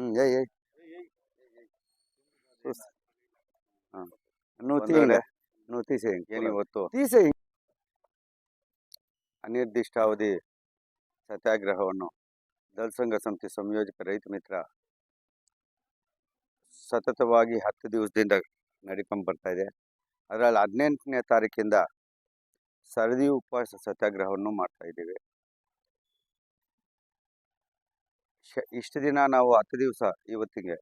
ಹ್ಮ್ ಏ ಏಯ್. ಹಾಂ. నువ్వు తీయండి నువ్వు ಸತ್ಯಾಗ್ರಹವನ್ನು ಸಮಿತಿ ಸಂಯೋಜಕ ರೈತ ಮಿತ್ರ ಸತತವಾಗಿ ಹತ್ತು ದಿವಸದಿಂದ ನಡ್ಕೊಂಡು ಬರ್ತಾ ಇದೆ. ಅದರಲ್ಲಿ ಹದಿನೆಂಟನೇ ತಾರೀಕಿಂದ ಸರದಿ ಉಪವಾಸ ಸತ್ಯಾಗ್ರಹವನ್ನು ಮಾಡ್ತಾ ಇದ್ದೀವಿ. ಶ, ಇಷ್ಟು ದಿನ ನಾವು ಹತ್ತು ದಿವಸ ಇವತ್ತಿಗೆ,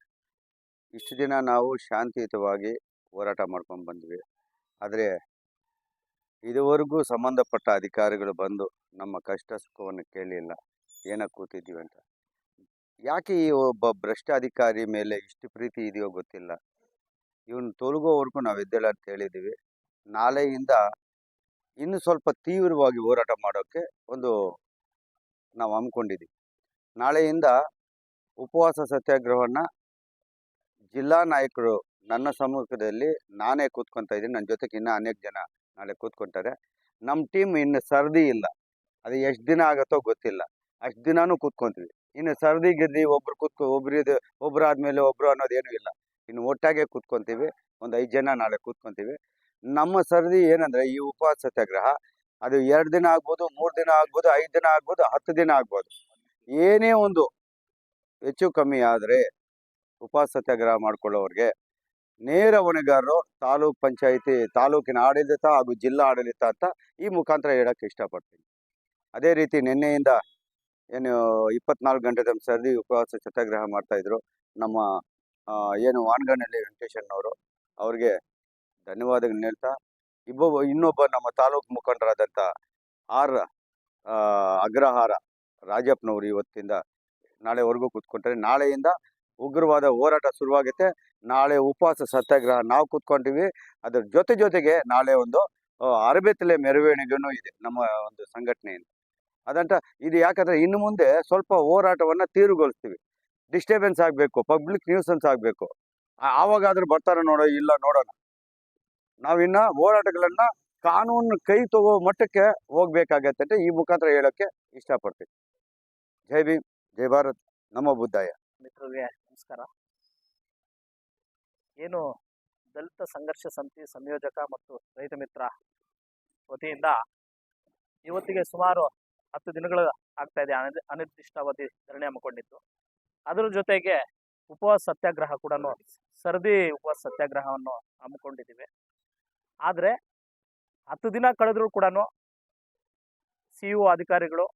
ಇಷ್ಟು ದಿನ ನಾವು ಶಾಂತಿಯುತವಾಗಿ ಹೋರಾಟ ಮಾಡ್ಕೊಂಡು ಬಂದ್ವಿ. ಆದರೆ, ಇದುವರೆಗೂ ಸಂಬಂಧಪಟ್ಟ ಅಧಿಕಾರಿಗಳು ಬಂದು ನಮ್ಮ ಕಷ್ಟ ಸುಖವನ್ನು ಕೇಳಲಿಲ್ಲ ಏನಕ್ಕೆ ಕೂತಿದ್ದೀವಿ ಅಂತ. ಯಾಕೆ ಈ ಒಬ್ಬ ಭ್ರಷ್ಟ ಅಧಿಕಾರಿ ಮೇಲೆ ಇಷ್ಟು ಪ್ರೀತಿ ಇದೆಯೋ ಗೊತ್ತಿಲ್ಲ. ಇವನು ತೊಲಗೋವರೆಗೂ ನಾವು ಎದ್ದೇಳ ಅಂತ ಹೇಳಿದ್ದೀವಿ. ನಾಳೆಯಿಂದ ಇನ್ನು ಸ್ವಲ್ಪ ತೀವ್ರವಾಗಿ ಹೋರಾಟ ಮಾಡೋಕ್ಕೆ ಒಂದು ನಾವು ಹಮ್ಮಿಕೊಂಡಿದ್ದೀವಿ. ನಾಳೆಯಿಂದ ಉಪವಾಸ ಸತ್ಯಾಗ್ರಹವನ್ನು ಜಿಲ್ಲಾ ನಾಯಕರು ನನ್ನ ಸಮ್ಮುಖದಲ್ಲಿ ನಾನೇ ಕೂತ್ಕೊತಾ ಇದ್ದೀನಿ. ನನ್ನ ಜೊತೆಗೆ ಇನ್ನೂ ಅನೇಕ ಜನ ನಾಳೆ ಕೂತ್ಕೊಂತಾರೆ. ನಮ್ಮ ಟೀಮ್ ಇನ್ನು ಸರದಿ ಇಲ್ಲ. ಅದು ಎಷ್ಟು ದಿನ ಆಗುತ್ತೋ ಗೊತ್ತಿಲ್ಲ. ಅಷ್ಟು ದಿನಾನೂ ಕೂತ್ಕೊಂತೀವಿ. ಇನ್ನು ಸರದಿ ಗಿರ್ದಿ ಒಬ್ರು ಕೂತ್ಕೊ ಒಬ್ರಿದು ಒಬ್ರು ಆದಮೇಲೆ ಒಬ್ರು ಅನ್ನೋದೇನೂ ಇಲ್ಲ. ಇನ್ನು ಒಟ್ಟಾಗೆ ಕೂತ್ಕೊತೀವಿ. ಒಂದು ಐದು ಜನ ನಾಳೆ ಕೂತ್ಕೊತೀವಿ. ನಮ್ಮ ಸರದಿ ಏನಂದರೆ ಈ ಉಪವಾಸ ಸತ್ಯಾಗ್ರಹ, ಅದು ಎರಡು ದಿನ ಆಗ್ಬೋದು, ಮೂರು ದಿನ ಆಗ್ಬೋದು, ಐದು ದಿನ ಆಗ್ಬೋದು, ಹತ್ತು ದಿನ ಆಗ್ಬೋದು. ಏನೇ ಒಂದು ಹೆಚ್ಚು ಕಮ್ಮಿ ಆದರೆ ಉಪವಾಸ ಸತ್ಯಾಗ್ರಹ ಮಾಡ್ಕೊಳ್ಳೋರಿಗೆ ನೇರ ಹೊಣೆಗಾರರು, ತಾಲೂಕ್ ಪಂಚಾಯಿತಿ, ತಾಲೂಕಿನ ಆಡಳಿತ ಹಾಗೂ ಜಿಲ್ಲಾ ಆಡಳಿತ ಅಂತ ಈ ಮುಖಾಂತರ ಹೇಳಕ್ಕೆ ಇಷ್ಟಪಡ್ತೀನಿ. ಅದೇ ರೀತಿ ನಿನ್ನೆಯಿಂದ ಏನು ಇಪ್ಪತ್ನಾಲ್ಕು ಗಂಟೆ ತಮ್ಮ ಸರದಿ ಉಪವಾಸ ಸತ್ಯಾಗ್ರಹ ಮಾಡ್ತಾ ಇದ್ರು ನಮ್ಮ ಏನು ವಾನಗನಹಳ್ಳಿ ವೆಂಕಟೇಶಣ್ಣವರು ಅವ್ರಿಗೆ ಧನ್ಯವಾದಗಳನ್ನ ಹೇಳ್ತಾ, ಇಬ್ಬೊಬ್ಬ, ಇನ್ನೊಬ್ಬ ನಮ್ಮ ತಾಲೂಕು ಮುಖಂಡರಾದಂಥ ಆರ್ ಅಗ್ರಹಾರ ರಾಜಪ್ಪನವರು ಇವತ್ತಿಂದ ನಾಳೆವರೆಗೂ ಕೂತ್ಕೊಂಡ್ರೆ ನಾಳೆಯಿಂದ ಉಗ್ರವಾದ ಹೋರಾಟ ಶುರುವಾಗುತ್ತೆ. ನಾಳೆ ಉಪವಾಸ ಸತ್ಯಾಗ್ರಹ ನಾವು ಕೂತ್ಕೊಂಡಿವಿ ಅದ್ರ ಜೊತೆ ಜೊತೆಗೆ ನಾಳೆ ಒಂದು ಅರಬೆ ಅರಬೆತ್ತಲೆ ಮೆರವಣಿಗೆನೂ ಇದೆ ನಮ್ಮ ಒಂದು ಸಂಘಟನೆಯಿಂದ ಅದಂತ ಇದು ಯಾಕಂದ್ರೆ ಇನ್ನು ಮುಂದೆ ಸ್ವಲ್ಪ ಹೋರಾಟವನ್ನ ತೀರುಗೊಳಿಸ್ತೀವಿ ಡಿಸ್ಟರ್ಬೆನ್ಸ್ ಆಗಬೇಕು, ಪಬ್ಲಿಕ್ ನ್ಯೂಸನ್ಸ್ ಆಗಬೇಕು. ಆವಾಗಾದ್ರೂ ಬರ್ತಾರ ನೋಡೋ, ಇಲ್ಲ ನೋಡೋಣ. ನಾವಿನ್ನ ಹೋರಾಟಗಳನ್ನ ಕಾನೂನು ಕೈ ತಗೋ ಮಟ್ಟಕ್ಕೆ ಹೋಗ್ಬೇಕಾಗತ್ತೆ ಈ ಮುಖಾಂತರ ಹೇಳೋಕ್ಕೆ ಇಷ್ಟಪಡ್ತೀನಿ. ಜೈ ಭೀಮ್, ಜೈ ಭಾರತ್, ನಮ್ಮ ಬುದ್ಧಾಯ ಮಿತ್ರರಿಗೆ ನಮಸ್ಕಾರ. ಏನು ದಲಿತ ಸಂಘರ್ಷ ಸಮಿತಿ ಸಂಯೋಜಕ ಮತ್ತು ರೈತ ಮಿತ್ರ ವತಿಯಿಂದ ಇವತ್ತಿಗೆ ಸುಮಾರು ಹತ್ತು ದಿನಗಳು ಆಗ್ತಾ ಇದೆ ಅನಿರ್- ಅನಿರ್ದಿಷ್ಟಾವಧಿ ಧರಣಿ ಹಮ್ಮಿಕೊಂಡಿತ್ತು ಅದರ ಜೊತೆಗೆ ಉಪವಾಸ ಸತ್ಯಾಗ್ರಹ ಕೂಡ ಸರದಿ ಉಪವಾಸ ಸತ್ಯಾಗ್ರಹವನ್ನು ಹಮ್ಮಿಕೊಂಡಿದ್ದೀವಿ. ಆದರೆ ಹತ್ತು ದಿನ ಕಳೆದರೂ ಕೂಡ ಸಿ ಅಧಿಕಾರಿಗಳು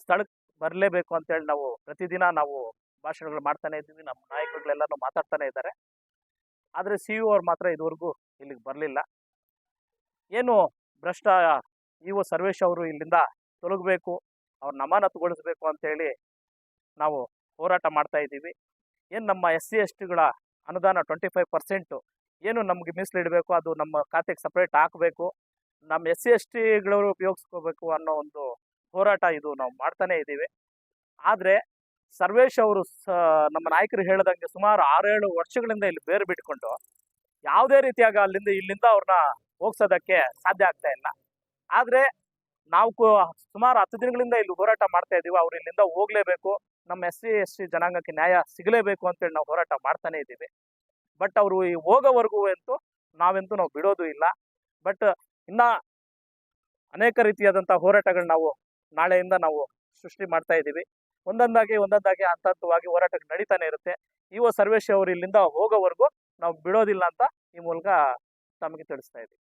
ಸ್ಥಳಕ್ಕೆ ಬರಲೇಬೇಕು ಅಂತೇಳಿ ನಾವು ಪ್ರತಿದಿನ ನಾವು ಭಾಷಣಗಳು ಮಾಡ್ತಾನೆ ಇದ್ದೀವಿ. ನಮ್ಮ ನಾಯಕರುಗಳೆಲ್ಲರೂ ಮಾತಾಡ್ತಾನೆ ಇದ್ದಾರೆ. ಆದರೆ ಸಿ ಯು ಅವ್ರು ಮಾತ್ರ ಇದುವರೆಗೂ ಇಲ್ಲಿಗೆ ಬರಲಿಲ್ಲ. ಏನು ಭ್ರಷ್ಟ ಇ ಒ ಸರ್ವೇಶ್ ಅವರು ಇಲ್ಲಿಂದ ತೊಲಗಬೇಕು, ಅವ್ರ ನಮಾನತ್ಗೊಳಿಸ್ಬೇಕು ಅಂತೇಳಿ ನಾವು ಹೋರಾಟ ಮಾಡ್ತಾ ಇದ್ದೀವಿ. ಏನು ನಮ್ಮ ಎಸ್ ಸಿ ಎಸ್ ಟಿಗಳ ಅನುದಾನ ಟ್ವೆಂಟಿ ಫೈವ್ ಪರ್ಸೆಂಟು ಏನು ನಮಗೆ ಮೀಸಲಿಡಬೇಕು ಅದು ನಮ್ಮ ಖಾತೆಗೆ ಸಪ್ರೇಟ್ ಹಾಕಬೇಕು, ನಮ್ಮ ಎಸ್ ಸಿ ಎಸ್ ಟಿಗಳವರು ಉಪಯೋಗಿಸ್ಕೋಬೇಕು ಅನ್ನೋ ಒಂದು ಹೋರಾಟ ಇದು ನಾವು ಮಾಡ್ತಾನೆ ಇದ್ದೀವಿ. ಆದರೆ ಸರ್ವೇಶ್ ಅವರು ನಮ್ಮ ನಾಯಕರು ಹೇಳ್ದಂಗೆ ಸುಮಾರು ಆರೇಳು ವರ್ಷಗಳಿಂದ ಇಲ್ಲಿ ಬೇರು ಬಿಟ್ಕೊಂಡು ಯಾವುದೇ ರೀತಿಯಾಗಿ ಅಲ್ಲಿಂದ ಇಲ್ಲಿಂದ ಅವ್ರನ್ನ ಹೋಗ್ಸೋದಕ್ಕೆ ಸಾಧ್ಯ ಆಗ್ತಾ ಇಲ್ಲ. ಆದರೆ ನಾವು ಸುಮಾರು ಹತ್ತು ದಿನಗಳಿಂದ ಇಲ್ಲಿ ಹೋರಾಟ ಮಾಡ್ತಾ ಇದ್ದೀವಿ. ಅವ್ರು ಇಲ್ಲಿಂದ ಹೋಗಲೇಬೇಕು. ನಮ್ಮ ಎಸ್ ಸಿ ಎಸ್ ಸಿ ಜನಾಂಗಕ್ಕೆ ನ್ಯಾಯ ಸಿಗಲೇಬೇಕು ಅಂತೇಳಿ ನಾವು ಹೋರಾಟ ಮಾಡ್ತಾನೆ ಇದ್ದೀವಿ. ಬಟ್ ಅವರು ಈ ಹೋಗೋವರೆಗೂ ಅಂತೂ ನಾವೆಂತೂ ನಾವು ಬಿಡೋದು ಇಲ್ಲ. ಬಟ್ ಇನ್ನ ಅನೇಕ ರೀತಿಯಾದಂಥ ಹೋರಾಟಗಳು ನಾವು ನಾಳೆಯಿಂದ ನಾವು ಸೃಷ್ಟಿ ಮಾಡ್ತಾ ಇದ್ದೀವಿ. ಒಂದೊಂದಾಗಿ ಒಂದೊಂದಾಗಿ ಹಂತ ಹಂತವಾಗಿ ಹೋರಾಟಕ್ಕೆ ನಡೀತಾನೆ ಇರುತ್ತೆ. ಇವ ಸರ್ವೇಶ್ ಅವರು ಇಲ್ಲಿಂದ ಹೋಗೋವರೆಗೂ ನಾವು ಬಿಡೋದಿಲ್ಲ ಅಂತ ಈ ಮೂಲಕ ತಮಗೆ ತಿಳಿಸ್ತಾ ಇದ್ದೀವಿ.